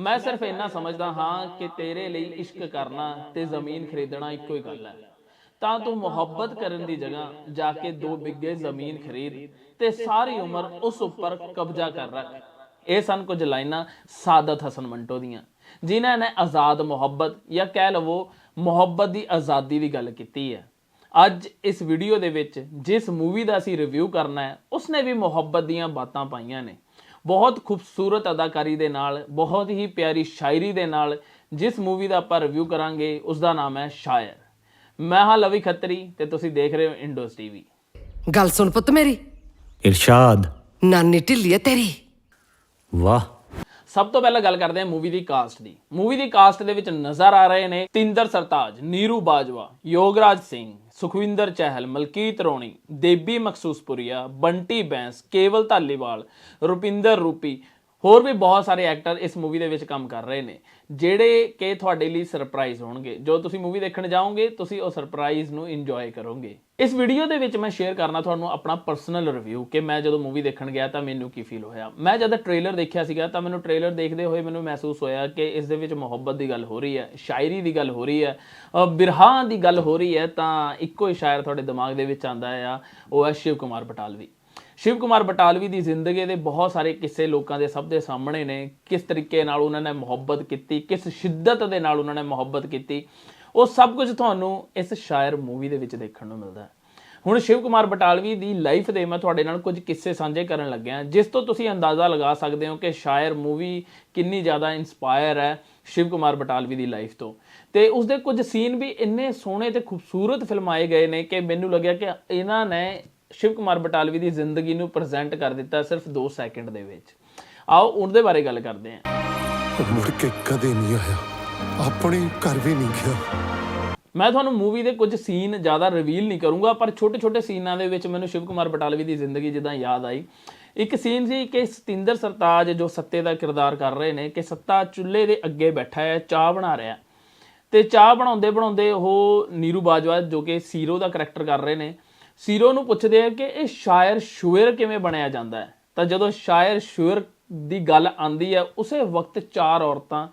ਮੈਂ ਸਿਰਫ ਇੰਨਾ ਸਮਝਦਾ ਹਾਂ ਕਿ ਤੇਰੇ ਲਈ ਇਸ਼ਕ ਕਰਨਾ ਤੇ ਜ਼ਮੀਨ ਖਰੀਦਣਾ ਇੱਕੋ ਹੀ ਗੱਲ ਹੈ। ਤਾਂ ਤੂੰ ਮੁਹੱਬਤ ਕਰਨ ਦੀ ਜਗ੍ਹਾ ਜਾ ਕੇ ਦੋ ਬਿੱਗੇ ਜ਼ਮੀਨ ਖਰੀਦ ਤੇ ਸਾਰੀ ਉਮਰ ਉਸ ਉੱਪਰ ਕਬਜ਼ਾ ਕਰ ਰੱਖ। ਇਹ ਸਨ ਕੁਝ ਲਾਈਨਾਂ ਸਾਦਤ ਹਸਨ ਮੰਟੋ ਦੀਆਂ, ਜਿਨ੍ਹਾਂ ਨੇ ਆਜ਼ਾਦ ਮੁਹੱਬਤ ਜਾਂ ਕਹਿ ਲਵੋ ਮੁਹੱਬਤ ਦੀ ਆਜ਼ਾਦੀ ਦੀ ਗੱਲ ਕੀਤੀ ਹੈ। ਅੱਜ ਇਸ ਵੀਡੀਓ ਦੇ ਵਿੱਚ ਜਿਸ ਮੂਵੀ ਦਾ ਅਸੀਂ ਰਿਵਿਊ ਕਰਨਾ ਹੈ, ਉਸਨੇ ਵੀ ਮੁਹੱਬਤ ਦੀਆਂ ਬਾਤਾਂ ਪਾਈਆਂ ਨੇ। ਬਹੁਤ ਖੂਬਸੂਰਤ ਅਦਾਕਾਰੀ ਦੇ ਨਾਲ ਬਹੁਤ ਹੀ ਪਿਆਰੀ ਸ਼ਾਇਰੀ ਦੇ ਨਾਲ ਜਿਸ ਮੂਵੀ ਦਾ ਆਪਾਂ ਰਿਵਿਊ ਕਰਾਂਗੇ ਉਸ ਦਾ ਨਾਮ ਹੈ ਸ਼ਾਇਰ। ਮੈਂ ਹਾਂ ਲਵੀ ਖੱਤਰੀ ਤੇ ਤੁਸੀਂ ਦੇਖ ਰਹੇ ਹੋ ਇੰਡੋਸ ਟੀਵੀ ਗੱਲ ਸੁਣ ਪੁੱਤ ਮੇਰੀ। ਇਰਸ਼ਾਦ। ਨਾਨੀ ਢਿੱਲੀ ਹੈ ਤੇਰੀ। ਵਾਹ। ਸਭ ਤੋਂ ਪਹਿਲਾਂ ਗੱਲ ਕਰਦੇ ਹਾਂ ਮੂਵੀ ਦੀ ਕਾਸਟ ਦੀ। ਮੂਵੀ ਦੀ ਕਾਸਟ ਦੇ ਵਿੱਚ ਨਜ਼ਰ ਆ ਰਹੇ ਨੇ ਤਿੰਦਰ ਸਰਤਾਜ, ਨੀਰੂ ਬਾਜਵਾ, ਯੋਗਰਾਜ ਸਿੰਘ, ਸੁਖਵਿੰਦਰ ਚਹਿਲ, ਮਲਕੀਤ ਰੋਣੀ, ਦੇਬੀ ਮਖਸੂਸਪੁਰੀਆ, ਬੰਟੀ ਬੈਂਸ, ਕੇਵਲ ਧਾਲੀਵਾਲ, ਰੁਪਿੰਦਰ ਰੂਪੀ, ਹੋਰ ਵੀ ਬਹੁਤ ਸਾਰੇ ਐਕਟਰ ਇਸ ਮੂਵੀ ਦੇ ਵਿੱਚ ਕੰਮ ਕਰ ਰਹੇ ਨੇ। ਜਿਹੜੇ ਕਿ ਤੁਹਾਡੇ ਲਈ ਸਰਪ੍ਰਾਈਜ਼ ਹੋਣਗੇ। ਜੋ ਤੁਸੀਂ ਮੂਵੀ ਦੇਖਣ ਜਾਓਗੇ, ਤੁਸੀਂ ਉਹ ਸਰਪ੍ਰਾਈਜ਼ ਨੂੰ ਇੰਜੋਏ ਕਰੋਗੇ। ਇਸ ਵੀਡੀਓ ਦੇ ਵਿੱਚ ਮੈਂ ਸ਼ੇਅਰ ਕਰਨਾ ਤੁਹਾਨੂੰ ਆਪਣਾ ਪਰਸਨਲ ਰਿਵਿਊ ਕਿ ਮੈਂ ਜਦੋਂ ਮੂਵੀ ਦੇਖਣ ਗਿਆ ਤਾਂ ਮੈਨੂੰ ਕੀ ਫੀਲ ਹੋਇਆ। ਮੈਂ ਜਦ ਟ੍ਰੇਲਰ ਦੇਖਿਆ ਸੀਗਾ ਤਾਂ ਮੈਨੂੰ ਟ੍ਰੇਲਰ ਦੇਖਦੇ ਹੋਏ ਮੈਨੂੰ ਮਹਿਸੂਸ ਹੋਇਆ ਕਿ ਇਸ ਦੇ ਵਿੱਚ ਮੁਹੱਬਤ ਦੀ ਗੱਲ ਹੋ ਰਹੀ ਹੈ, ਸ਼ਾਇਰੀ ਦੀ ਗੱਲ ਹੋ ਰਹੀ ਹੈ ਬਿਰਹਾ ਦੀ ਗੱਲ ਹੋ ਰਹੀ ਹੈ ਤਾਂ ਇੱਕੋ ਹੀ ਸ਼ਾਇਰ ਤੁਹਾਡੇ ਦਿਮਾਗ ਦੇ ਵਿੱਚ ਆਂਦਾ ਆ, ਉਹ ਹੈ ਸ਼ਿਵ ਕੁਮਾਰ ਬਟਾਲਵੀ। ਸ਼ਿਵ ਕੁਮਾਰ ਬਟਾਲਵੀ ਦੀ ਜ਼ਿੰਦਗੀ ਦੇ ਬਹੁਤ ਸਾਰੇ ਕਿੱਸੇ ਲੋਕਾਂ ਦੇ ਸਭ ਦੇ ਸਾਹਮਣੇ ਨੇ, ਕਿਸ ਤਰੀਕੇ ਨਾਲ ਉਹਨਾਂ ਨੇ ਮੁਹੱਬਤ ਕੀਤੀ, ਕਿਸ ਸ਼ਿੱਦਤ ਦੇ ਨਾਲ ਉਹਨਾਂ ਨੇ ਮੁਹੱਬਤ ਕੀਤੀ ਉਹ ਸਭ ਕੁਝ ਤੁਹਾਨੂੰ ਇਸ ਸ਼ਾਇਰ ਮੂਵੀ ਦੇ ਵਿੱਚ ਦੇਖਣ ਨੂੰ ਮਿਲਦਾ ਹੈ। ਹੁਣ ਸ਼ਿਵ ਕੁਮਾਰ ਬਟਾਲਵੀ ਦੀ ਲਾਈਫ ਦੇ ਮੈਂ ਤੁਹਾਡੇ ਨਾਲ ਕੁਝ ਕਿੱਸੇ ਸਾਂਝੇ ਕਰਨ ਲੱਗਿਆ ਜਿਸ ਤੋਂ ਤੁਸੀਂ ਅੰਦਾਜ਼ਾ ਲਗਾ ਸਕਦੇ ਹੋ ਕਿ ਸ਼ਾਇਰ ਮੂਵੀ ਕਿੰਨੀ ਜ਼ਿਆਦਾ ਇਨਸਪਾਇਰ ਹੈ ਸ਼ਿਵ ਕੁਮਾਰ ਬਟਾਲਵੀ ਦੀ ਲਾਈਫ ਤੋਂ। ਤੇ ਉਸਦੇ ਕੁਝ ਸੀਨ ਵੀ ਇੰਨੇ ਸੋਹਣੇ ਤੇ ਖੂਬਸੂਰਤ ਫਿਲਮਾਏ ਗਏ ਨੇ ਕਿ ਮੈਨੂੰ ਲੱਗਿਆ ਕਿ ਇਹਨਾਂ ਨੇ ਸ਼ਿਵ ਕੁਮਾਰ ਬਟਾਲਵੀ ਦੀ ਜ਼ਿੰਦਗੀ ਨੂੰ ਪ੍ਰੈਜ਼ੈਂਟ ਕਰ ਦਿੱਤਾ ਸਿਰਫ 2 ਸੈਕਿੰਡ ਦੇ ਵਿੱਚ। ਆਓ ਉਹਦੇ ਬਾਰੇ ਗੱਲ ਕਰਦੇ ਹਾਂ। ਮੁੜ ਕੇ ਕਦੇ ਨਹੀਂ ਆਇਆ। ਆਪਣੇ ਘਰ ਵੀ ਨਹੀਂ ਗਿਆ। ਮੈਂ ਤੁਹਾਨੂੰ ਮੂਵੀ ਦੇ ਕੁਝ ਸੀਨ ਜ਼ਿਆਦਾ ਰਿਵੀਲ ਨਹੀਂ ਕਰੂੰਗਾ, ਪਰ ਛੋਟੇ-ਛੋਟੇ ਸੀਨਾਂ ਦੇ ਵਿੱਚ ਮੈਨੂੰ ਸ਼ਿਵ ਕੁਮਾਰ ਬਟਾਲਵੀ ਦੀ ਜ਼ਿੰਦਗੀ ਜਿੱਦਾਂ ਯਾਦ ਆਈ। ਇੱਕ ਸੀਨ ਸੀ ਕਿ ਸਤਿੰਦਰ ਸਰਤਾਜ ਜੋ ਸੱਤੇ ਦਾ ਕਿਰਦਾਰ ਕਰ ਰਹੇ ਨੇ, ਕਿ ਸੱਤਾ ਚੁੱਲ੍ਹੇ ਦੇ ਅੱਗੇ ਬੈਠਾ ਹੈ, ਚਾਹ ਬਣਾ ਰਿਹਾ। ਤੇ ਚਾਹ ਬਣਾਉਂਦੇ ਬਣਾਉਂਦੇ ਉਹ ਨੀਰੂ ਬਾਜਵਾ ਜੋ ਕਿ ਸੀਰੋ ਦਾ ਕਰੈਕਟਰ ਕਰ ਰਹੇ ਨੇ, ਸੀਰੋ ਨੂੰ ਪੁੱਛਦੇ ਆ ਕਿ ਇਹ ਸ਼ਾਇਰ ਸ਼ੂਅਰ ਕਿਵੇਂ ਬਣਿਆ ਜਾਂਦਾ ਹੈ? ਤਾਂ ਜਦੋਂ ਸ਼ਾਇਰ ਸ਼ੂਅਰ ਦੀ ਗੱਲ ਆਂਦੀ ਹੈ, ਉਸੇ ਵਕਤ ਚਾਰ ਔਰਤਾਂ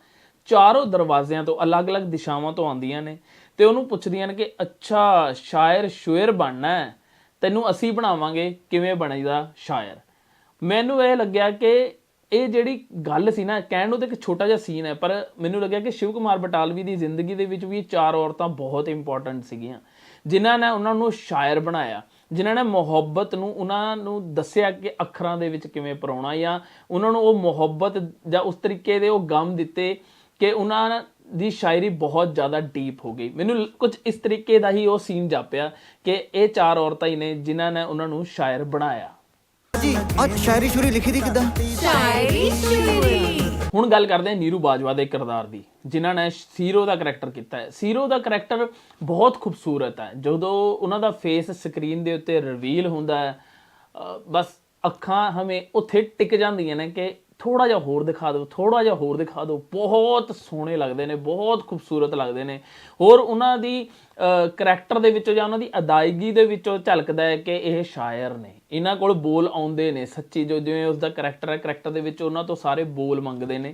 ਚਾਰੋਂ ਦਰਵਾਜ਼ਿਆਂ ਤੋਂ ਅਲੱਗ-ਅਲੱਗ ਦਿਸ਼ਾਵਾਂ ਤੋਂ ਆਉਂਦੀਆਂ ਨੇ ਤੇ ਉਹਨੂੰ ਪੁੱਛਦੀਆਂ ਨੇ ਕਿ, ਅੱਛਾ, ਸ਼ਾਇਰ ਸ਼ੂਰ ਬਣਨਾ ਹੈ? ਤੈਨੂੰ ਅਸੀਂ ਬਣਾਵਾਂਗੇ, ਕਿਵੇਂ ਬਣੇਗਾ ਸ਼ਾਇਰ? ਮੈਨੂੰ ਇਹ ਲੱਗਿਆ ਕਿ ਇਹ ਜਿਹੜੀ ਗੱਲ ਸੀ ਨਾ, ਕਹਿਣ ਨੂੰ ਤਾਂ ਇੱਕ ਛੋਟਾ ਜਿਹਾ ਸੀਨ ਹੈ, ਪਰ ਮੈਨੂੰ ਲੱਗਿਆ ਕਿ ਸ਼ਿਵ ਕੁਮਾਰ ਬਟਾਲਵੀ ਦੀ ਜ਼ਿੰਦਗੀ ਦੇ ਵਿੱਚ ਵੀ ਚਾਰ ਔਰਤਾਂ ਬਹੁਤ ਇੰਪੋਰਟੈਂਟ ਸੀਗੀਆਂ, ਜਿਨ੍ਹਾਂ ਨੇ ਉਹਨਾਂ ਨੂੰ ਸ਼ਾਇਰ ਬਣਾਇਆ, ਜਿਨ੍ਹਾਂ ਨੇ ਮੁਹੱਬਤ ਨੂੰ, ਉਹਨਾਂ ਨੂੰ ਦੱਸਿਆ ਕਿ ਅੱਖਰਾਂ ਦੇ ਵਿੱਚ ਕਿਵੇਂ ਪਰੋਣਾ ਜਾਂ ਉਹਨਾਂ ਨੂੰ ਉਹ ਮੁਹੱਬਤ ਜਾਂ ਉਸ ਤਰੀਕੇ ਦੇ ਉਹ ਗਮ ਦਿੱਤੇ ਕਿ ਉਹਨਾਂ ਦੀ ਸ਼ਾਇਰੀ ਬਹੁਤ ਜ਼ਿਆਦਾ ਡੀਪ ਹੋ ਗਈ। ਮੈਨੂੰ ਕੁਝ ਇਸ ਤਰੀਕੇ ਦਾ ਹੀ ਉਹ ਸੀਨ ਜਾਪਿਆ ਕਿ ਇਹ ਚਾਰ ਔਰਤਾਂ ਹੀ ਨੇ ਜਿਨ੍ਹਾਂ ਨੇ ਉਹਨਾਂ ਨੂੰ ਸ਼ਾਇਰ ਬਣਾਇਆ। ਜੀ ਅੱਜ ਸ਼ਾਇਰੀ ਸ਼ੁਰੀ ਲਿਖੀ ਦੀ ਕਿਦਾਂ? ਹੁਣ ਗੱਲ ਕਰਦੇ ਹਾਂ ਨੀਰੂ ਬਾਜਵਾ ਦੇ ਕਿਰਦਾਰ ਦੀ ਜਿਨ੍ਹਾਂ ਨੇ ਸੀਰੋ ਦਾ ਕਰੈਕਟਰ ਕੀਤਾ ਹੈ। ਸੀਰੋ ਦਾ ਕਰੈਕਟਰ ਬਹੁਤ ਖੂਬਸੂਰਤ ਹੈ। ਜਦੋਂ ਉਹਨਾਂ ਦਾ ਫੇਸ ਸਕਰੀਨ ਦੇ ਉੱਤੇ ਰਿਵੀਲ ਹੁੰਦਾ ਹੈ ਬਸ ਅੱਖਾਂ ਹਮੇ ਉੱਥੇ ਟਿਕ ਜਾਂਦੀਆਂ ਨੇ ਕਿ ਥੋੜਾ ਜਿਹਾ ਹੋਰ ਦਿਖਾ ਦਿਓ ਥੋੜਾ ਜਿਹਾ ਹੋਰ ਦਿਖਾ ਦਿਓ। ਬਹੁਤ ਸੋਹਣੇ ਲੱਗਦੇ ਨੇ, ਬਹੁਤ ਖੂਬਸੂਰਤ ਲੱਗਦੇ ਨੇ। ਹੋਰ ਉਹਨਾਂ ਦੀ ਕਰੈਕਟਰ ਦੇ ਵਿੱਚੋਂ ਜਾਂ ਉਹਨਾਂ ਦੀ ਅਦਾਇਗੀ ਦੇ ਵਿੱਚੋਂ ਝਲਕਦਾ ਹੈ ਕਿ ਇਹ ਸ਼ਾਇਰ ਨੇ। ਇਹਨਾਂ ਕੋਲ ਬੋਲ ਆਉਂਦੇ ਨੇ, ਸੱਚੀ ਜੋ ਜਿਵੇਂ ਉਸ ਦਾ ਕਰੈਕਟਰ ਹੈ ਕਰੈਕਟਰ ਦੇ ਵਿੱਚ ਉਹਨਾਂ ਤੋਂ ਸਾਰੇ ਬੋਲ ਮੰਗਦੇ ਨੇ।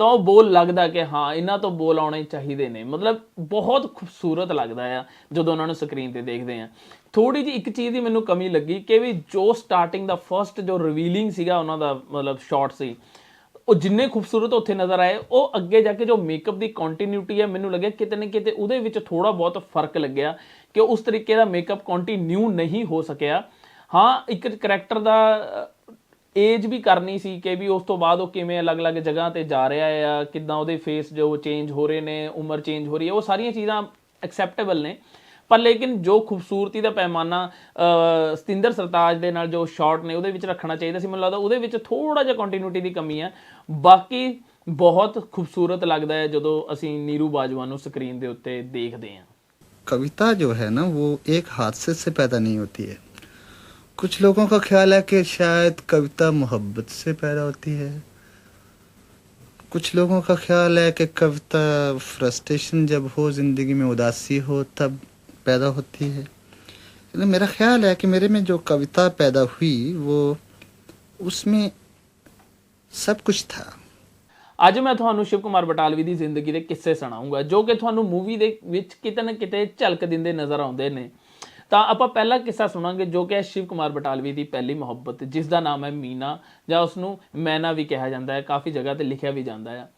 ਤਾਂ ਉਹ ਬੋਲ ਲੱਗਦਾ ਕਿ ਹਾਂ, ਇਹਨਾਂ ਤੋਂ ਬੋਲ ਆਉਣੇ ਚਾਹੀਦੇ ਨੇ। ਮਤਲਬ ਬਹੁਤ ਖੂਬਸੂਰਤ ਲੱਗਦਾ ਆ, ਜਦੋਂ ਉਹਨਾਂ ਨੂੰ ਸਕਰੀਨ ਤੇ ਦੇਖਦੇ ਆ। ਥੋੜੀ ਜਿਹੀ ਇੱਕ ਚੀਜ਼ ਦੀ ਮੈਨੂੰ ਕਮੀ ਲੱਗੀ ਕਿ ਵੀ ਜੋ ਸਟਾਰਟਿੰਗ ਦਾ ਫਰਸਟ ਜੋ ਰਿਵੀਲਿੰਗ ਸੀਗਾ ਉਹਨਾਂ ਦਾ, ਮਤਲਬ ਸ਼ਾਟ ਸੀ, ਉਹ ਜਿੰਨੇ ਖੂਬਸੂਰਤ ਉੱਥੇ ਨਜ਼ਰ ਆਏ, ਉਹ ਅੱਗੇ ਜਾ ਕੇ ਜੋ ਮੇਕਅਪ ਦੀ ਕੰਟੀਨਿਊਟੀ ਹੈ ਮੈਨੂੰ ਲੱਗਿਆ ਕਿਤੇ ਨਾ ਕਿਤੇ ਉਹਦੇ ਵਿੱਚ ਥੋੜਾ ਬਹੁਤ ਫ਼ਰਕ ਲੱਗਿਆ ਕਿ ਉਸ ਤਰੀਕੇ ਦਾ ਮੇਕਅਪ ਕੰਟੀਨਿਊ ਨਹੀਂ ਹੋ ਸਕਿਆ। ਹਾਂ, ਇੱਕ ਕਰੈਕਟਰ ਦਾ ਏਜ ਵੀ ਕਰਨੀ ਸੀ ਕਿ ਵੀ ਉਸ ਤੋਂ ਬਾਅਦ ਉਹ ਕਿਵੇਂ ਅਲੱਗ-ਅਲੱਗ ਜਗ੍ਹਾ ਤੇ ਜਾ ਰਿਹਾ ਆ ਕਿਦਾਂ ਉਹਦੇ ਫੇਸ ਜੋ ਚੇਂਜ ਹੋ ਰਹੇ ਨੇ, ਉਮਰ ਚੇਂਜ ਹੋ ਰਹੀ ਹੈ, ਉਹ ਸਾਰੀਆਂ ਚੀਜ਼ਾਂ ਐਕਸੈਪਟੇਬਲ ਨੇ। ਪਰ ਲੇਕਿਨ ਜੋ ਖੂਬਸੂਰਤੀ ਦਾ ਪੈਮਾਨਾ ਸਤਿੰਦਰ ਸਰਤਾਜ ਦੇ ਨਾਲ ਜੋ ਸ਼ਾਟ ਨੇ, ਉਹਦੇ ਵਿੱਚ ਰੱਖਣਾ ਚਾਹੀਦਾ ਸੀ, ਮੈਨੂੰ ਲੱਗਦਾ ਉਹਦੇ ਵਿੱਚ ਥੋੜਾ ਜਿਹਾ ਕੰਟੀਨਿਊਟੀ ਦੀ ਕਮੀ ਹੈ। ਬਾਕੀ ਬਹੁਤ ਖੂਬਸੂਰਤ ਲੱਗਦਾ ਹੈ ਜਦੋਂ ਅਸੀਂ ਨੀਰੂ ਬਾਜਵਾ ਨੂੰ ਸਕਰੀਨ ਦੇ ਉੱਤੇ ਦੇਖਦੇ ਹਾਂ। ਕਵਿਤਾ ਜੋ ਹੈ ਨਾ, ਉਹ ਇੱਕ ਹਾਦਸੇ ਸੇ ਪੈਦਾ ਨਹੀਂ ਹੁੰਦੀ ਹੈ। कुछ लोगों का ख्याल है कि शायद कविता मोहब्बत से पैदा होती है कुछ लोगों का ख्याल है कि कविता फ्रस्ट्रेशन जब हो जिंदगी में उदासी हो तब पैदा होती है लेकिन मेरा ख्याल है कि मेरे में जो कविता पैदा हुई वो उसमें सब कुछ था ਅੱਜ ਮੈਂ ਤੁਹਾਨੂੰ ਸ਼ਿਵ ਕੁਮਾਰ ਬਟਾਲਵੀ ਦੀ ਜ਼ਿੰਦਗੀ ਦੇ ਕਿੱਸੇ ਸੁਣਾਉਂਗਾ ਜੋ ਕਿ ਤੁਹਾਨੂੰ ਮੂਵੀ ਦੇ ਵਿੱਚ ਕਿਤੇ ਨਾ ਕਿਤੇ ਝਲਕ ਦਿੰਦੇ ਨਜ਼ਰ ਆਉਂਦੇ ਨੇ ਤਾਂ ਆਪਾਂ ਪਹਿਲਾ ਕਿੱਸਾ ਸੁਣਾਂਗੇ ਜੋ ਕਿ ਹੈ ਸ਼ਿਵ ਕੁਮਾਰ ਬਟਾਲਵੀ ਦੀ ਪਹਿਲੀ ਮੁਹੱਬਤ, ਜਿਸ ਦਾ ਨਾਮ ਹੈ ਮੀਨਾ, ਜਾਂ ਉਸ ਨੂੰ ਮੈਨਾ ਵੀ ਕਿਹਾ ਜਾਂਦਾ ਹੈ, ਕਾਫੀ ਜਗ੍ਹਾ ਤੇ ਲਿਖਿਆ ਵੀ ਜਾਂਦਾ ਹੈ।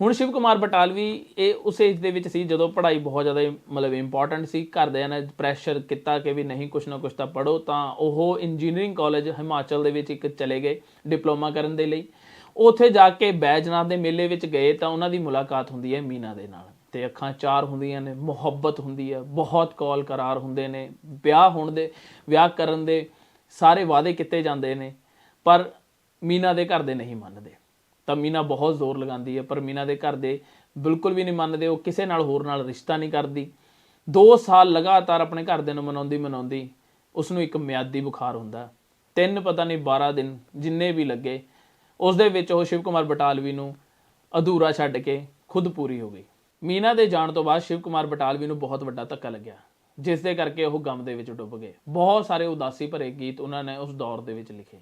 ਹੁਣ ਸ਼ਿਵ ਕੁਮਾਰ ਬਟਾਲਵੀ, ਇਹ ਉਸ ਏਜ ਦੇ ਵਿੱਚ ਸੀ ਜਦੋਂ ਪੜ੍ਹਾਈ ਬਹੁਤ ਜ਼ਿਆਦਾ ਮਤਲਬ ਇੰਪੋਰਟੈਂਟ ਸੀ, ਘਰਦਿਆਂ ਨੇ ਪ੍ਰੈਸ਼ਰ ਕੀਤਾ ਕਿ ਵੀ ਨਹੀਂ ਕੁਛ ਨਾ ਕੁਛ ਤਾਂ ਪੜੋ ਤਾਂ ਉਹ ਇੰਜੀਨੀਅਰਿੰਗ ਕਾਲਜ ਹਿਮਾਚਲ ਦੇ ਵਿੱਚ ਇੱਕ ਚਲੇ ਗਏ ਡਿਪਲੋਮਾ ਕਰਨ ਦੇ ਲਈ। ਉੱਥੇ ਜਾ ਕੇ ਬੈਜਨਾਥ ਦੇ ਮੇਲੇ ਵਿੱਚ ਗਏ ਤਾਂ ਉਹਨਾਂ ਦੀ ਮੁਲਾਕਾਤ ਹੁੰਦੀ ਹੈ ਮੀਨਾ ਦੇ ਨਾਲ। ਤੇ ਅੱਖਾਂ ਚਾਰ ਹੁੰਦੀਆਂ ਨੇ, ਮੁਹੱਬਤ ਹੁੰਦੀ ਹੈ, ਬਹੁਤ ਕੌਲ ਕਰਾਰ ਹੁੰਦੇ ਨੇ, ਵਿਆਹ ਹੋਣ ਦੇ, ਵਿਆਹ ਕਰਨ ਦੇ ਸਾਰੇ ਵਾਅਦੇ ਕੀਤੇ ਜਾਂਦੇ ਨੇ, ਪਰ ਮੀਨਾ ਦੇ ਘਰ ਦੇ ਨਹੀਂ ਮੰਨਦੇ। ਤਾਂ ਮੀਨਾ ਬਹੁਤ ਜ਼ੋਰ ਲਗਾਉਂਦੀ ਹੈ, ਪਰ ਮੀਨਾ ਦੇ ਘਰ ਦੇ ਬਿਲਕੁਲ ਵੀ ਨਹੀਂ ਮੰਨਦੇ, ਉਹ ਕਿਸੇ ਨਾਲ ਹੋਰ ਨਾਲ ਰਿਸ਼ਤਾ ਨਹੀਂ ਕਰਦੀ। 2 ਸਾਲ ਲਗਾਤਾਰ ਆਪਣੇ ਘਰ ਦੇ ਨੂੰ ਮਨਾਉਂਦੀ ਮਨਾਉਂਦੀ ਉਸ ਨੂੰ ਇੱਕ ਮਿਆਦੀ ਬੁਖਾਰ ਹੁੰਦਾ। ਤਿੰਨ, ਪਤਾ ਨਹੀਂ 12 ਦਿਨ ਜਿੰਨੇ ਵੀ ਲੱਗੇ ਉਸ ਦੇ ਵਿੱਚ ਉਹ ਸ਼ਿਵ ਕੁਮਾਰ ਬਟਾਲਵੀ ਨੂੰ ਅਧੂਰਾ ਛੱਡ ਕੇ ਖੁਦ ਪੂਰੀ ਹੋ ਗਈ। ਮੀਨਾ ਦੇ ਜਾਣ ਤੋਂ ਬਾਅਦ ਸ਼ਿਵ ਕੁਮਾਰ ਬਟਾਲਵੀ ਨੂੰ ਬਹੁਤ ਵੱਡਾ ਧੱਕਾ ਲੱਗਿਆ ਜਿਸ ਦੇ ਕਰਕੇ ਉਹ ਗਮ ਦੇ ਵਿੱਚ ਡੁੱਬ ਗਏ। ਬਹੁਤ ਸਾਰੇ ਉਦਾਸੀ ਭਰੇ ਗੀਤ ਉਹਨਾਂ ਨੇ ਉਸ ਦੌਰ ਦੇ ਵਿੱਚ ਲਿਖੇ।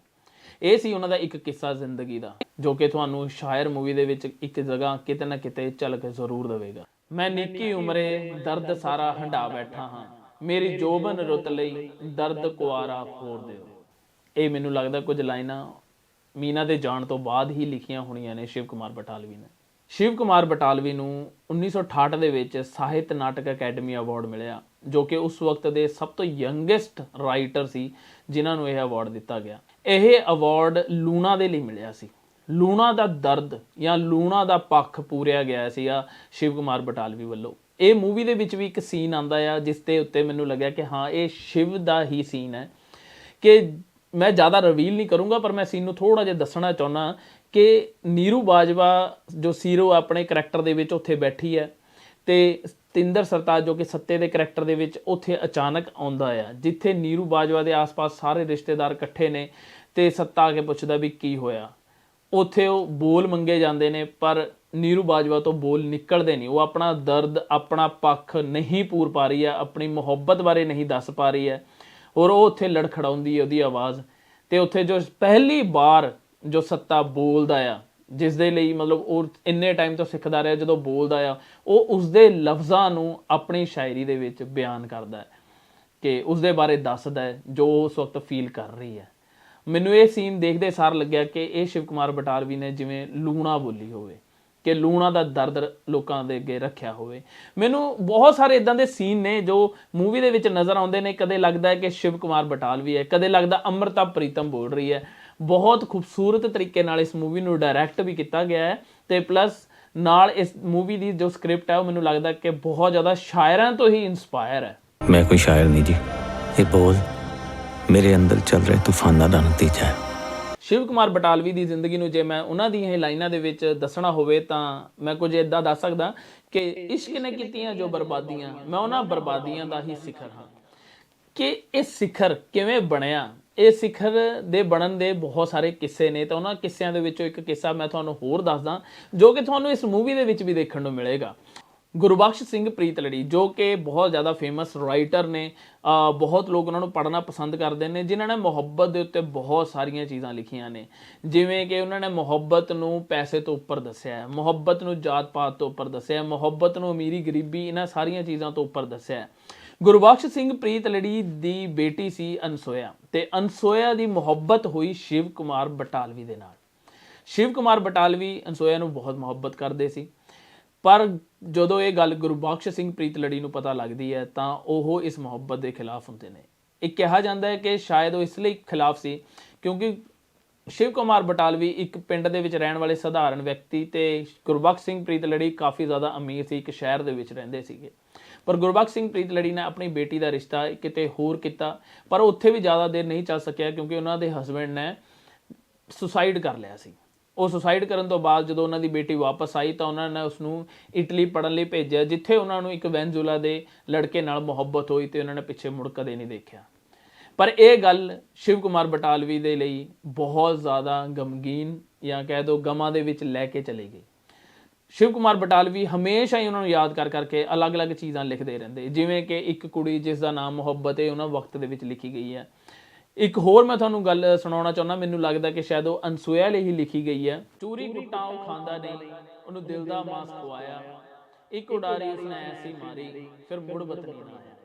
ਇਹ ਸੀ ਉਹਨਾਂ ਦਾ ਇੱਕ ਕਿੱਸਾ ਜ਼ਿੰਦਗੀ ਦਾ, ਜੋ ਕਿ ਤੁਹਾਨੂੰ ਸ਼ਾਇਰ ਮੂਵੀ ਦੇ ਵਿੱਚ ਇੱਕ ਜਗ੍ਹਾ ਕਿਤੇ ਨਾ ਕਿਤੇ ਝਲਕ ਜ਼ਰੂਰ ਦੇਵੇਗਾ। ਮੈਂ ਨਿੱਕੀ ਉਮਰੇ ਦਰਦ ਸਾਰਾ ਹੰਡਾ ਬੈਠਾ ਹਾਂ। ਮੇਰੀ ਜੋਬਨ ਰੁੱਤ ਲਈ ਦਰਦ ਕੁਆਰਾ ਫੋੜ ਦਿਓ। ਇਹ ਮੈਨੂੰ ਲੱਗਦਾ ਕੁਝ ਲਾਈਨਾਂ ਮੀਨਾ ਦੇ ਜਾਣ ਤੋਂ ਬਾਅਦ ਹੀ ਲਿਖੀਆਂ ਹੋਣੀਆਂ ਨੇ ਸ਼ਿਵ ਕੁਮਾਰ ਬਟਾਲਵੀ ਨੇ। ਸ਼ਿਵ ਕੁਮਾਰ ਬਟਾਲਵੀ ਨੂੰ 1968 ਦੇ ਵਿੱਚ ਸਾਹਿਤ ਨਾਟਕ ਅਕੈਡਮੀ ਅਵਾਰਡ ਮਿਲਿਆ, ਜੋ ਕਿ ਉਸ ਵਕਤ ਦੇ ਸਭ ਤੋਂ ਯੰਗੈਸਟ ਰਾਈਟਰ ਸੀ, ਜਿਨ੍ਹਾਂ ਨੂੰ ਇਹ ਅਵਾਰਡ ਦਿੱਤਾ ਗਿਆ। ਇਹ ਅਵਾਰਡ ਲੂਣਾ ਦੇ ਲਈ ਮਿਲਿਆ ਸੀ। ਲੂਣਾ ਦਾ ਦਰਦ ਜਾਂ ਲੂਣਾ ਦਾ ਪੱਖ ਪੂਰਿਆ ਗਿਆ ਸੀਗਾ ਸ਼ਿਵ ਕੁਮਾਰ ਬਟਾਲਵੀ ਵੱਲੋਂ। ਇਹ ਮੂਵੀ ਦੇ ਵਿੱਚ ਵੀ ਇੱਕ ਸੀਨ ਆਂਦਾ ਆ, ਜਿਸ ਦੇ ਉੱਤੇ ਮੈਨੂੰ ਲੱਗਿਆ ਕਿ ਹਾਂ, ਇਹ ਸ਼ਿਵ ਦਾ ਹੀ ਸੀਨ ਹੈ। ਕਿ ਮੈਂ ਜ਼ਿਆਦਾ ਰਿਵੀਲ ਨਹੀਂ ਕਰੂੰਗਾ, ਪਰ ਮੈਂ ਸੀਨ ਨੂੰ ਥੋੜਾ ਜਿਹਾ ਦੱਸਣਾ ਚਾਹੁੰਦਾ ਕਿ ਨੀਰੂ ਬਾਜਵਾ, ਜੋ ਸੀਰੋ ਆਪਣੇ ਕਰੈਕਟਰ ਦੇ ਵਿੱਚ ਉੱਥੇ ਬੈਠੀ ਹੈ ਤੇ ਸਤਿੰਦਰ ਸਰਤਾਜ, ਜੋ ਕਿ ਸੱਤੇ ਦੇ ਕਰੈਕਟਰ ਦੇ ਵਿੱਚ ਉੱਥੇ ਅਚਾਨਕ ਆਉਂਦਾ ਆ, ਜਿੱਥੇ ਨੀਰੂ ਬਾਜਵਾ ਦੇ ਆਸ-ਪਾਸ ਸਾਰੇ ਰਿਸ਼ਤੇਦਾਰ ਇਕੱਠੇ ਨੇ ਤੇ ਸੱਤਾ ਆ ਕੇ ਪੁੱਛਦਾ ਵੀ ਕੀ ਹੋਇਆ। ਉੱਥੇ ਉਹ ਬੋਲ ਮੰਗੇ ਜਾਂਦੇ ਨੇ, ਪਰ ਨੀਰੂ ਬਾਜਵਾ ਤੋਂ ਬੋਲ ਨਿਕਲਦੇ ਨਹੀਂ। ਉਹ ਆਪਣਾ ਦਰਦ, ਆਪਣਾ ਪੱਖ ਨਹੀਂ ਪੂਰ ਪਾ ਰਹੀ ਹੈ ਆਪਣੀ ਮੁਹੱਬਤ ਬਾਰੇ ਨਹੀਂ ਦੱਸ ਪਾ ਰਹੀ ਹੈ। ਔਰ ਉਹ ਉੱਥੇ ਲੜਖੜਾਉਂਦੀ ਹੈ ਉਹਦੀ ਆਵਾਜ਼। ਤੇ ਉੱਥੇ ਜੋ ਪਹਿਲੀ ਵਾਰ ਜੋ ਸੱਤਾ ਬੋਲਦਾ ਆ ਜਿਸ ਦੇ ਲਈ ਮਤਲਬ ਉਹ ਇੰਨੇ ਟਾਈਮ ਤੋਂ ਸਿੱਖਦਾ ਰਿਹਾ ਜਦੋਂ ਬੋਲਦਾ ਆ, ਉਹ ਉਸ ਦੇ ਲਫ਼ਜ਼ਾਂ ਨੂੰ ਆਪਣੀ ਸ਼ਾਇਰੀ ਦੇ ਵਿੱਚ ਬਿਆਨ ਕਰਦਾ ਹੈ ਕਿ ਉਸ ਦੇ ਬਾਰੇ ਦੱਸਦਾ ਹੈ ਜੋ ਉਸ ਵਕਤ ਫੀਲ ਕਰ ਰਹੀ ਹੈ। ਮੈਨੂੰ ਇਹ ਸੀਨ ਦੇਖਦੇ ਸਾਰ ਲੱਗਿਆ ਕਿ ਇਹ ਸ਼ਿਵ ਕੁਮਾਰ ਬਟਾਲਵੀ ਨੇ ਜਿਵੇਂ ਲੂਣਾ ਬੋਲੀ ਹੋਵੇ, ਕਿ ਲੂਣਾ ਦਾ ਦਰਦ ਲੋਕਾਂ ਦੇ ਅੱਗੇ ਰੱਖਿਆ ਹੋਵੇ। ਮੈਨੂੰ ਬਹੁਤ ਸਾਰੇ ਇਦਾਂ ਦੇ ਸੀਨ ਨੇ ਜੋ ਮੂਵੀ ਦੇ ਵਿੱਚ ਨਜ਼ਰ ਆਉਂਦੇ ਨੇ, ਕਦੇ ਲੱਗਦਾ ਹੈ ਕਿ ਸ਼ਿਵ ਕੁਮਾਰ ਬਟਾਲਵੀ ਹੈ, ਕਦੇ ਲੱਗਦਾ ਅਮਰਤਾ ਪ੍ਰੀਤਮ ਬੋਲ ਰਹੀ ਹੈ ਬਹੁਤ ਖੂਬਸੂਰਤ ਤਰੀਕੇ ਨਾਲ ਇਸ ਮੂਵੀ ਨੂੰ ਡਾਇਰੈਕਟ ਵੀ ਕੀਤਾ ਗਿਆ ਹੈ ਤੇ ਪਲੱਸ ਨਾਲ ਇਸ ਮੂਵੀ ਦੀ ਜੋ ਸਕ੍ਰਿਪਟ ਹੈ ਉਹ ਮੈਨੂੰ ਲੱਗਦਾ ਕਿ ਬਹੁਤ ਜ਼ਿਆਦਾ ਸ਼ਾਇਰਾਂ ਤੋਂ ਹੀ ਇਨਸਪਾਇਰ ਹੈ। ਮੈਂ ਕੋਈ ਸ਼ਾਇਰ ਨਹੀਂ ਜੀ। ਇਹ ਬੋਲ ਮੇਰੇ ਅੰਦਰ ਚੱਲ ਰਹੇ ਤੂਫਾਨਾਂ ਦਾ ਨਤੀਜਾ ਹੈ। ਸ਼ਿਵ ਕੁਮਾਰ ਬਟਾਲਵੀ ਦੀ ਜ਼ਿੰਦਗੀ ਨੂੰ ਜੇ ਮੈਂ ਉਹਨਾਂ ਦੀਆਂ ਇਹ ਲਾਈਨਾਂ ਦੇ ਵਿੱਚ ਦੱਸਣਾ ਹੋਵੇ ਤਾਂ ਮੈਂ ਕੁਝ ਇਦਾਂ ਦੱਸ ਸਕਦਾ ਕਿ ਇਸ਼ਕ ਨੇ ਕੀਤੀਆਂ ਜੋ ਬਰਬਾਦੀਆਂ ਮੈਂ ਉਹਨਾਂ ਬਰਬਾਦੀਆਂ ਦਾ ਹੀ ਸਿਖਰ ਹਾਂ। ਕਿ ਇਹ ਸਿਖਰ ਕਿਵੇਂ ਬਣਿਆ? ਇਹ ਸਿਖਰ ਦੇ ਬਣਨ ਦੇ ਬਹੁਤ ਸਾਰੇ ਕਿੱਸੇ ਨੇ, ਤਾਂ ਉਹਨਾਂ ਕਿੱਸਿਆਂ ਦੇ ਵਿੱਚੋਂ ਇੱਕ ਕਿੱਸਾ ਮੈਂ ਤੁਹਾਨੂੰ ਹੋਰ ਦੱਸਦਾ, ਜੋ ਕਿ ਤੁਹਾਨੂੰ ਇਸ ਮੂਵੀ ਦੇ ਵਿੱਚ ਵੀ ਦੇਖਣ ਨੂੰ ਮਿਲੇਗਾ। ਗੁਰਬਖਸ਼ ਸਿੰਘ ਪ੍ਰੀਤਲੜੀ ਜੋ ਕਿ ਬਹੁਤ ਜ਼ਿਆਦਾ ਫੇਮਸ ਰਾਈਟਰ ਨੇ ਬਹੁਤ ਲੋਕ ਉਹਨਾਂ ਨੂੰ ਪੜ੍ਹਨਾ ਪਸੰਦ ਕਰਦੇ ਨੇ, ਜਿਨ੍ਹਾਂ ਨੇ ਮੁਹੱਬਤ ਦੇ ਉੱਤੇ ਬਹੁਤ ਸਾਰੀਆਂ ਚੀਜ਼ਾਂ ਲਿਖੀਆਂ ਨੇ। ਜਿਵੇਂ ਕਿ ਉਹਨਾਂ ਨੇ ਮੁਹੱਬਤ ਨੂੰ ਪੈਸੇ ਤੋਂ ਉੱਪਰ ਦੱਸਿਆ ਹੈ ਮੁਹੱਬਤ ਨੂੰ ਜਾਤ ਪਾਤ ਤੋਂ ਉੱਪਰ ਦੱਸਿਆ ਹੈ ਮੁਹੱਬਤ ਨੂੰ ਅਮੀਰੀ ਗਰੀਬੀ, ਇਹਨਾਂ ਸਾਰੀਆਂ ਚੀਜ਼ਾਂ ਤੋਂ ਉੱਪਰ ਦੱਸਿਆ। ਹੈ ਗੁਰਬਖਸ਼ ਸਿੰਘ ਪ੍ਰੀਤਲੜੀ ਦੀ ਬੇਟੀ ਸੀ ਅਨਸੋਇਆ ਤੇ ਅਨਸੋਇਆ ਦੀ ਮੁਹੱਬਤ ਹੋਈ ਸ਼ਿਵ ਕੁਮਾਰ ਬਟਾਲਵੀ ਦੇ ਨਾਲ। ਸ਼ਿਵ ਕੁਮਾਰ ਬਟਾਲਵੀ ਅਨਸੋਇਆ ਨੂੰ ਬਹੁਤ ਮੁਹੱਬਤ ਕਰਦੇ ਸੀ, ਪਰ ਜਦੋਂ ਇਹ ਗੱਲ ਗੁਰਬਖਸ਼ ਸਿੰਘ ਪ੍ਰੀਤ ਲੜੀ ਨੂੰ ਪਤਾ ਲੱਗਦੀ ਹੈ, ਤਾਂ ਉਹ ਇਸ ਮੁਹੱਬਤ ਦੇ ਖਿਲਾਫ ਹੁੰਦੇ ਨੇ। ਇਹ ਕਿਹਾ ਜਾਂਦਾ ਹੈ ਕਿ ਸ਼ਾਇਦ ਉਹ ਇਸ ਲਈ ਖਿਲਾਫ ਸੀ, ਕਿਉਂਕਿ ਸ਼ਿਵ ਕੁਮਾਰ ਬਟਾਲਵੀ ਇੱਕ ਪਿੰਡ ਦੇ ਵਿੱਚ ਰਹਿਣ ਵਾਲੇ ਸਧਾਰਨ ਵਿਅਕਤੀ ਤੇ ਗੁਰਬਖਸ਼ ਸਿੰਘ ਪ੍ਰੀਤ ਲੜੀ ਕਾਫੀ ਜ਼ਿਆਦਾ ਅਮੀਰ ਸੀ, ਇੱਕ ਸ਼ਹਿਰ ਦੇ ਵਿੱਚ ਰਹਿੰਦੇ ਸੀਗੇ। ਪਰ ਗੁਰਬਖਸ਼ ਸਿੰਘ ਪ੍ਰੀਤ ਲੜੀ ਨੇ ਆਪਣੀ ਬੇਟੀ ਦਾ ਰਿਸ਼ਤਾ ਕਿਤੇ ਹੋਰ ਕੀਤਾ, ਪਰ ਉੱਥੇ ਵੀ ਜ਼ਿਆਦਾ ਦੇਰ ਨਹੀਂ ਚੱਲ ਸਕਿਆ ਕਿਉਂਕਿ ਉਹਨਾਂ ਦੇ ਹਸਬੰਡ ਨੇ ਸੁਸਾਈਡ ਕਰ ਲਿਆ ਸੀ। ਉਹ ਸੁਸਾਈਡ ਕਰਨ ਤੋਂ ਬਾਅਦ ਜਦੋਂ ਉਹਨਾਂ ਦੀ ਬੇਟੀ ਵਾਪਸ ਆਈ ਤਾਂ ਉਹਨਾਂ ਨੇ ਉਸ ਨੂੰ ਇਟਲੀ ਪੜਨ ਲਈ ਭੇਜਿਆ, ਜਿੱਥੇ ਉਹਨਾਂ ਨੂੰ ਇੱਕ ਵੈਨਜ਼ੂਲਾ ਦੇ ਲੜਕੇ ਨਾਲ ਮੁਹੱਬਤ ਹੋਈ ਤੇ ਉਹਨਾਂ ਨੇ ਪਿੱਛੇ ਮੁੜ ਕਦੇ ਨਹੀਂ ਦੇਖਿਆ। ਪਰ ਇਹ ਗੱਲ ਸ਼ਿਵ ਕੁਮਾਰ ਬਟਾਲਵੀ ਦੇ ਲਈ ਬਹੁਤ ਜ਼ਿਆਦਾ ਗਮਗੀਨ ਜਾਂ ਕਹਿ ਦੋ ਗਮਾਂ ਦੇ ਵਿੱਚ ਲੈ ਕੇ ਚਲੀ ਗਈ। ਸ਼ਿਵ ਕੁਮਾਰ ਬਟਾਲਵੀ ਹਮੇਸ਼ਾ ਹੀ ਉਹਨਾਂ ਨੂੰ ਯਾਦ ਕਰ ਕਰਕੇ ਅਲੱਗ-ਅਲੱਗ ਚੀਜ਼ਾਂ ਲਿਖਦੇ ਰਹਿੰਦੇ। ਜਿਵੇਂ ਕਿ ਇੱਕ ਕੁੜੀ ਜਿਸ ਦਾ ਨਾਮ ਮੁਹੱਬਤ ਹੈ ਉਹਨਾਂ ਵਕਤ ਦੇ ਵਿੱਚ ਲਿਖੀ ਗਈ ਹੈ। ਇੱਕ ਹੋਰ ਮੈਂ ਤੁਹਾਨੂੰ ਗੱਲ ਸੁਣਾਉਣਾ ਚਾਹੁੰਦਾ ਮੈਨੂੰ ਲੱਗਦਾ ਕਿ ਸ਼ਾਇਦ ਉਹ ਅਨਸੂਇਆ ਲਈ ਹੀ ਲਿਖੀ ਗਈ ਹੈ। ਚੂਰੀ ਕੁੱਟਾ ਉਹ ਖਾਂਦਾ ਨਹੀਂ ਉਹਨੂੰ ਦਿਲ ਦਾ ਮਾਸ ਖਵਾਇਆ। ਇੱਕ ਉਡਾਰੀ ਉਸਨੇ ਐਸੀ ਮਾਰੀ ਫਿਰ ਮੁੜ ਵਤਨੀ ਨਾ ਆਇਆ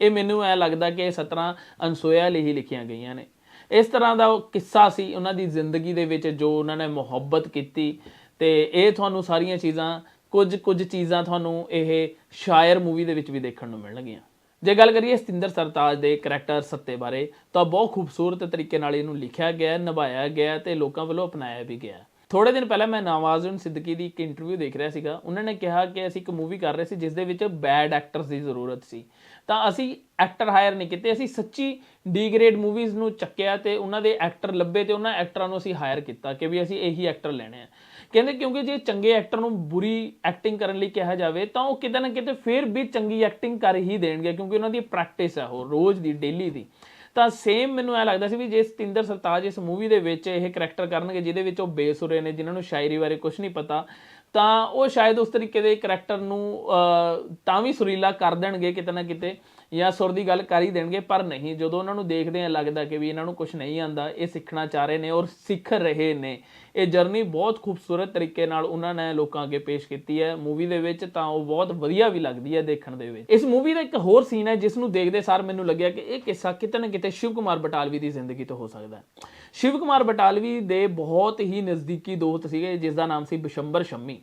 ਇਹ ਮੈਨੂੰ ਐ ਲੱਗਦਾ ਕਿ ਇਹ ਸਤਰਾਂ ਅਨਸੋਇਆ ਲਈ ਹੀ ਲਿਖੀਆਂ ਗਈਆਂ ਨੇ। ਇਸ ਤਰ੍ਹਾਂ ਦਾ ਉਹ ਕਿੱਸਾ ਸੀ ਉਹਨਾਂ ਦੀ ਜ਼ਿੰਦਗੀ ਦੇ ਵਿੱਚ ਜੋ ਉਹਨਾਂ ਨੇ ਮੁਹੱਬਤ ਕੀਤੀ। ਤੇ ਇਹ ਤੁਹਾਨੂੰ ਸਾਰੀਆਂ ਚੀਜ਼ਾਂ, ਕੁਝ ਕੁਝ ਚੀਜ਼ਾਂ ਤੁਹਾਨੂੰ ਇਹ ਸ਼ਾਇਰ ਮੂਵੀ ਦੇ ਵਿੱਚ ਵੀ ਦੇਖਣ ਨੂੰ ਮਿਲਣਗੀਆਂ ਜੇ ਗੱਲ ਕਰੀਏ ਸਤਿੰਦਰ ਸਰਤਾਜ ਦੇ ਕਰੈਕਟਰ ਸੱਤੇ ਬਾਰੇ, ਤਾਂ ਬਹੁਤ ਖੂਬਸੂਰਤ ਤਰੀਕੇ ਨਾਲ ਇਹਨੂੰ ਲਿਖਿਆ ਗਿਆ, ਨਿਭਾਇਆ ਗਿਆ ਹੈ ਤੇ ਲੋਕਾਂ ਵੱਲੋਂ ਅਪਣਾਇਆ ਵੀ ਗਿਆ। ਹੈ। ਥੋੜੇ ਦਿਨ ਪਹਿਲਾਂ ਮੈਂ ਨਵਾਜ਼ੁਨ ਸਿੱਦਕੀ ਦੀ ਇੱਕ ਇੰਟਰਵਿਊ ਦੇਖ ਰਿਹਾ ਸੀਗਾ। ਉਹਨਾਂ ਨੇ ਕਿਹਾ ਕਿ ਅਸੀਂ ਇੱਕ ਮੂਵੀ ਕਰ ਰਹੇ ਸੀ ਜਿਸ ਦੇ ਵਿੱਚ ਬੈਡ ਐਕਟਰਸ ਦੀ ਜ਼ਰੂਰਤ ਸੀ। ਤਾਂ ਅਸੀਂ ਐਕਟਰ ਹਾਇਰ ਨਹੀਂ ਕੀਤੇ, ਅਸੀਂ ਸੱਚੀ ਡੀ ਗ੍ਰੇਡ ਮੂਵੀਜ਼ ਨੂੰ ਚੱਕਿਆ ਤੇ ਉਹਨਾਂ ਦੇ ਐਕਟਰ ਲੱਭੇ ਤੇ ਉਹਨਾਂ ਐਕਟਰਾਂ ਨੂੰ ਅਸੀਂ ਹਾਇਰ ਕੀਤਾ ਕਿ ਵੀ ਅਸੀਂ ਇਹੀ ਐਕਟਰ ਲੈਣੇ ਆ। ਕਹਿੰਦੇ ਕਿਉਂਕਿ ਜੇ ਚੰਗੇ ਐਕਟਰ ਨੂੰ ਬੁਰੀ ਐਕਟਿੰਗ ਕਰਨ ਲਈ ਕਿਹਾ ਜਾਵੇ, ਤਾਂ ਉਹ ਕਿਤੇ ਨਾ ਕਿਤੇ ਫਿਰ ਵੀ ਚੰਗੀ ਐਕਟਿੰਗ ਕਰ ਹੀ ਦੇਣਗੇ ਕਿਉਂਕਿ ਉਹਨਾਂ ਦੀ ਪ੍ਰੈਕਟਿਸ ਹੈ ਉਹ, ਰੋਜ਼ ਦੀ ਡੇਲੀ ਦੀ। ਤਾਂ ਸੇਮ ਮੈਨੂੰ ਐ ਲੱਗਦਾ ਸੀ ਵੀ ਜੇ ਸਤਿੰਦਰ ਸਰਤਾਜ ਇਸ ਮੂਵੀ ਦੇ ਵਿੱਚ ਇਹ ਕਰੈਕਟਰ ਕਰਨਗੇ, ਜਿਹਦੇ ਵਿੱਚ ਉਹ ਬੇਸੁਰੇ ਨੇ, ਜਿਨ੍ਹਾਂ ਨੂੰ ਸ਼ਾਇਰੀ ਬਾਰੇ ਕੁਝ ਨਹੀਂ ਪਤਾ ਤਾਂ ਉਹ ਸ਼ਾਇਦ ਉਸ ਤਰੀਕੇ ਦੇ ਕਰੈਕਟਰ ਨੂੰ ਅਹ, ਤਾਂ ਵੀ ਸੁਰੀਲਾ ਕਰ ਦੇਣਗੇ ਕਿਤੇ ਨਾ ਕਿਤੇ। ਜਾਂ ਸੁਰ ਦੀ ਗੱਲ ਕਰ ਹੀ ਦੇਣਗੇ, ਪਰ ਨਹੀਂ, ਜਦੋਂ ਉਹਨਾਂ ਨੂੰ ਦੇਖਦੇ ਆ, ਲੱਗਦਾ ਕਿ ਵੀ ਇਹਨਾਂ ਨੂੰ ਕੁਝ ਨਹੀਂ ਆਂਦਾ ਇਹ ਸਿੱਖਣਾ ਚਾਹ ਰਹੇ ਨੇ ਔਰ ਸਿੱਖ ਰਹੇ ਨੇ। ਇਹ ਜਰਨੀ ਬਹੁਤ ਖੂਬਸੂਰਤ ਤਰੀਕੇ ਨਾਲ ਉਹਨਾਂ ਨੇ ਲੋਕਾਂ ਅੱਗੇ ਪੇਸ਼ ਕੀਤੀ ਹੈ। ਮੂਵੀ ਦੇ ਵਿੱਚ ਤਾਂ ਉਹ ਬਹੁਤ ਵਧੀਆ ਵੀ ਲੱਗਦੀ ਹੈ ਦੇਖਣ ਦੇ ਵਿੱਚ। ਇਸ ਮੂਵੀ ਦਾ ਇੱਕ ਹੋਰ ਸੀਨ ਹੈ, ਜਿਸ ਨੂੰ ਦੇਖਦੇ ਸਾਰ ਮੈਨੂੰ ਲੱਗਿਆ ਕਿ ਇਹ ਕਿੱਸਾ ਕਿਤੇ ਨਾ ਕਿਤੇ ਸ਼ਿਵ ਕੁਮਾਰ ਬਟਾਲਵੀ ਦੀ ਜ਼ਿੰਦਗੀ ਤੋਂ ਹੋ ਸਕਦਾ ਹੈ। ਸ਼ਿਵ ਕੁਮਾਰ ਬਟਾਲਵੀ ਦੇ ਬਹੁਤ ਹੀ ਨਜ਼ਦੀਕੀ ਦੋਸਤ ਸੀਗੇ ਜਿਸ ਦਾ ਨਾਮ ਸੀ ਬਿਸ਼ੰਬਰ ਸ਼ੰਮੀ।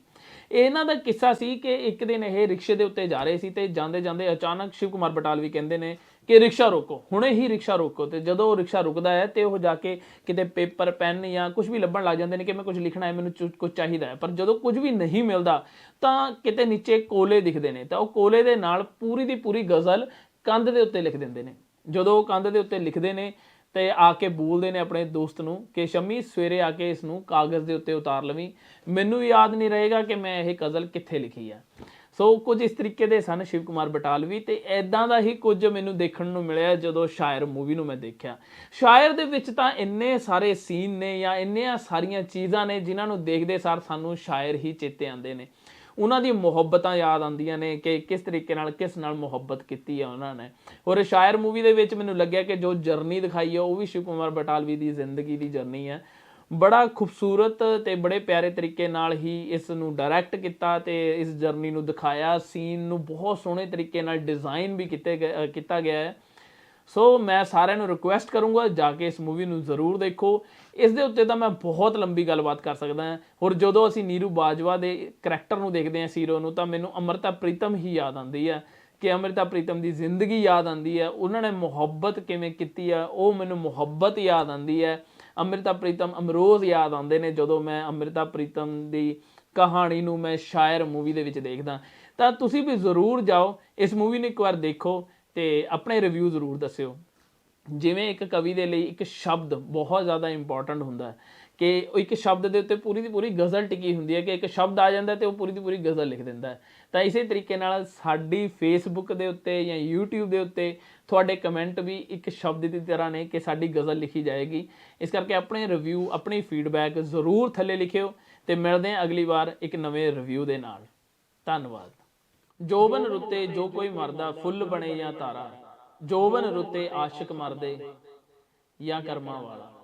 ਇਹਨਾਂ ਦਾ ਕਿੱਸਾ ਸੀ ਕਿ ਇੱਕ ਦਿਨ ਇਹ ਰਿਕਸ਼ੇ ਦੇ ਉੱਤੇ ਜਾ ਰਹੇ ਸੀ ਤੇ ਜਾਂਦੇ ਜਾਂਦੇ ਅਚਾਨਕ ਸ਼ਿਵ ਕੁਮਾਰ ਬਟਾਲਵੀ ਕਹਿੰਦੇ ਨੇ ਕਿ ਰਿਕਸ਼ਾ ਰੋਕੋ, ਹੁਣੇ ਹੀ ਰਿਕਸ਼ਾ ਰੋਕੋ ਤੇ ਜਦੋਂ ਉਹ ਰਿਕਸ਼ਾ ਰੁਕਦਾ ਹੈ ਤੇ ਉਹ ਜਾ ਕੇ ਕਿਤੇ ਪੇਪਰ, ਪੈਨ ਜਾਂ ਕੁਝ ਵੀ ਲੱਭਣ ਲੱਗ ਜਾਂਦੇ ਨੇ ਕਿ ਮੈਂ ਕੁਝ ਲਿਖਣਾ ਹੈ, ਮੈਨੂੰ ਕੁਝ ਚਾਹੀਦਾ ਹੈ। ਪਰ ਜਦੋਂ ਕੁਝ ਵੀ ਨਹੀਂ ਮਿਲਦਾ ਤਾਂ ਕਿਤੇ ਨੀਚੇ ਕੋਲੇ ਦਿਖਦੇ ਨੇ ਤਾਂ ਉਹ ਕੋਲੇ ਦੇ ਨਾਲ ਪੂਰੀ ਦੀ ਪੂਰੀ ਗਜ਼ਲ ਕੰਧ ਦੇ ਉੱਤੇ ਲਿਖ ਦਿੰਦੇ ਨੇ। ਜਦੋਂ ਉਹ ਕੰਧ ਦੇ ਉੱਤੇ ਲਿਖਦੇ ਨੇ ਤੇ ਆ ਕੇ ਬੋਲਦੇ ਨੇ ਆਪਣੇ ਦੋਸਤ ਨੂੰ ਕਿ ਸ਼ਮੀ ਸਵੇਰੇ ਆ ਕੇ ਇਸ ਨੂੰ ਕਾਗਜ਼ ਦੇ ਉੱਤੇ ਉਤਾਰ ਲਵੀਂ। ਮੈਨੂੰ ਯਾਦ ਨਹੀਂ ਰਹੇਗਾ ਕਿ ਮੈਂ ਇਹ ਗਜ਼ਲ ਕਿੱਥੇ ਲਿਖੀ ਆ। ਸੋ ਕੁਝ ਇਸ ਤਰੀਕੇ ਦੇ ਸਨ ਸ਼ਿਵ ਕੁਮਾਰ ਬਟਾਲਵੀ ਤੇ ਐਦਾਂ ਦਾ ਹੀ ਕੁਝ ਮੈਨੂੰ ਦੇਖਣ ਨੂੰ ਮਿਲਿਆ ਜਦੋਂ ਸ਼ਾਇਰ ਮੂਵੀ ਨੂੰ ਮੈਂ ਦੇਖਿਆ। ਸ਼ਾਇਰ ਦੇ ਵਿੱਚ ਤਾਂ ਇੰਨੇ ਸਾਰੇ ਸੀਨ ਨੇ ਜਾਂ ਇੰਨੀਆਂ ਸਾਰੀਆਂ ਚੀਜ਼ਾਂ ਨੇ ਜਿਨ੍ਹਾਂ ਨੂੰ ਦੇਖਦੇ ਸਾਰ ਸਾਨੂੰ ਸ਼ਾਇਰ ਹੀ ਚੇਤੇ ਆਉਂਦੇ ਨੇ। ਉਹਨਾਂ ਦੀ ਮੁਹੱਬਤਾਂ ਯਾਦ ਆਉਂਦੀਆਂ ਨੇ ਕਿ ਕਿਸ ਤਰੀਕੇ ਨਾਲ ਕਿਸ ਨਾਲ ਮੁਹੱਬਤ ਕੀਤੀ ਹੈ ਉਹਨਾਂ ਨੇ। ਔਰ ਸ਼ਾਇਰ ਮੂਵੀ ਦੇ ਵਿੱਚ ਮੈਨੂੰ ਲੱਗਿਆ ਕਿ ਜੋ ਜਰਨੀ ਦਿਖਾਈ ਹੈ ਉਹ ਵੀ ਸ਼ਿਵ ਕੁਮਾਰ ਬਟਾਲਵੀ ਦੀ ਜ਼ਿੰਦਗੀ ਦੀ ਜਰਨੀ ਹੈ ਬੜਾ ਖੂਬਸੂਰਤ ਤੇ ਬੜੇ ਪਿਆਰੇ ਤਰੀਕੇ ਨਾਲ ਹੀ ਇਸ ਨੂੰ ਡਾਇਰੈਕਟ ਕੀਤਾ ਤੇ ਇਸ ਜਰਨੀ ਨੂੰ ਦਿਖਾਇਆ। ਸੀਨ ਨੂੰ ਬਹੁਤ ਸੋਹਣੇ ਤਰੀਕੇ ਨਾਲ ਡਿਜ਼ਾਈਨ ਵੀ ਕੀਤੇ ਗਏ- ਕੀਤਾ ਗਿਆ ਹੈ। ਸੋ ਮੈਂ ਸਾਰਿਆਂ ਨੂੰ ਰਿਕੁਐਸਟ ਕਰੂੰਗਾ, ਜਾ ਕੇ ਇਸ ਮੂਵੀ ਨੂੰ ਜ਼ਰੂਰ ਦੇਖੋ। ਇਸ ਦੇ ਉੱਤੇ ਤਾਂ ਮੈਂ ਬਹੁਤ ਲੰਬੀ ਗੱਲਬਾਤ ਕਰ ਸਕਦਾ ਹਾਂ। ਔਰ ਜਦੋਂ ਅਸੀਂ ਨੀਰੂ ਬਾਜਵਾ ਦੇ ਕਰੈਕਟਰ ਨੂੰ ਦੇਖਦੇ ਹਾਂ ਸੀਰੋ ਨੂੰ, ਤਾਂ ਮੈਨੂੰ ਅਮਰਤਾ ਪ੍ਰੀਤਮ ਹੀ ਯਾਦ ਆਉਂਦੀ ਹੈ ਕਿ ਅਮਰਤਾ ਪ੍ਰੀਤਮ ਦੀ ਜ਼ਿੰਦਗੀ ਯਾਦ ਆਉਂਦੀ ਹੈ ਉਹਨਾਂ ਨੇ ਮੁਹੱਬਤ ਕਿਵੇਂ ਕੀਤੀ ਹੈ ਉਹ ਮੈਨੂੰ ਮੁਹੱਬਤ ਯਾਦ ਆਉਂਦੀ ਹੈ ਅਮਰਤਾ ਪ੍ਰੀਤਮ ਅਮਰੋਜ਼ ਯਾਦ ਆਉਂਦੇ ਨੇ ਜਦੋਂ ਮੈਂ ਅਮਰਤਾ ਪ੍ਰੀਤਮ ਦੀ ਕਹਾਣੀ ਨੂੰ ਮੈਂ ਸ਼ਾਇਰ ਮੂਵੀ ਦੇ ਵਿੱਚ ਦੇਖਦਾ। ਤਾਂ ਤੁਸੀਂ ਵੀ ਜ਼ਰੂਰ ਜਾਓ, ਇਸ ਮੂਵੀ ਨੂੰ ਇੱਕ ਵਾਰ ਦੇਖੋ। ਤੇ ਆਪਣੇ ਰਿਵਿਊ ਜ਼ਰੂਰ ਦੱਸਿਓ। ਜਿਵੇਂ ਇੱਕ ਕਵੀ ਦੇ ਲਈ ਇੱਕ ਸ਼ਬਦ ਬਹੁਤ ਜ਼ਿਆਦਾ ਇੰਪੋਰਟੈਂਟ ਹੁੰਦਾ ਹੈ ਕਿ ਉਹ ਇੱਕ ਸ਼ਬਦ ਦੇ ਉੱਤੇ ਪੂਰੀ ਦੀ ਪੂਰੀ ਗਜ਼ਲ ਟਿਕੀ ਹੁੰਦੀ ਹੈ ਕਿ ਇੱਕ ਸ਼ਬਦ ਆ ਜਾਂਦਾ ਤੇ ਉਹ ਪੂਰੀ ਦੀ ਪੂਰੀ ਗਜ਼ਲ ਲਿਖ ਦਿੰਦਾ ਹੈ। ਤਾਂ ਇਸੇ ਤਰੀਕੇ ਨਾਲ ਸਾਡੀ ਫੇਸਬੁੱਕ ਦੇ ਉੱਤੇ ਜਾਂ YouTube ਦੇ ਉੱਤੇ ਤੁਹਾਡੇ ਕਮੈਂਟ ਵੀ ਇੱਕ ਸ਼ਬਦ ਦੀ ਤਰ੍ਹਾਂ ਨੇ ਕਿ ਸਾਡੀ ਗਜ਼ਲ ਲਿਖੀ ਜਾਏਗੀ। ਇਸ ਕਰਕੇ ਆਪਣੇ ਰਿਵਿਊ ਆਪਣੀ ਫੀਡਬੈਕ ਜ਼ਰੂਰ ਥੱਲੇ ਲਿਖਿਓ ਤੇ ਮਿਲਦੇ ਹਾਂ ਅਗਲੀ ਵਾਰ ਇੱਕ ਨਵੇਂ ਰਿਵਿਊ ਦੇ ਨਾਲ। ਧੰਨਵਾਦ। ਜੋਬਨ ਰੁੱਤੇ ਜੋ ਕੋਈ ਮਰਦਾ ਫੁੱਲ ਬਣੇ ਜਾਂ ਤਾਰਾ, ਜੋਬਨ ਰੁੱਤੇ ਆਸ਼ਿਕ ਮਰਦੇ ਜਾਂ ਕਰਮਾਂ ਵਾਲਾ।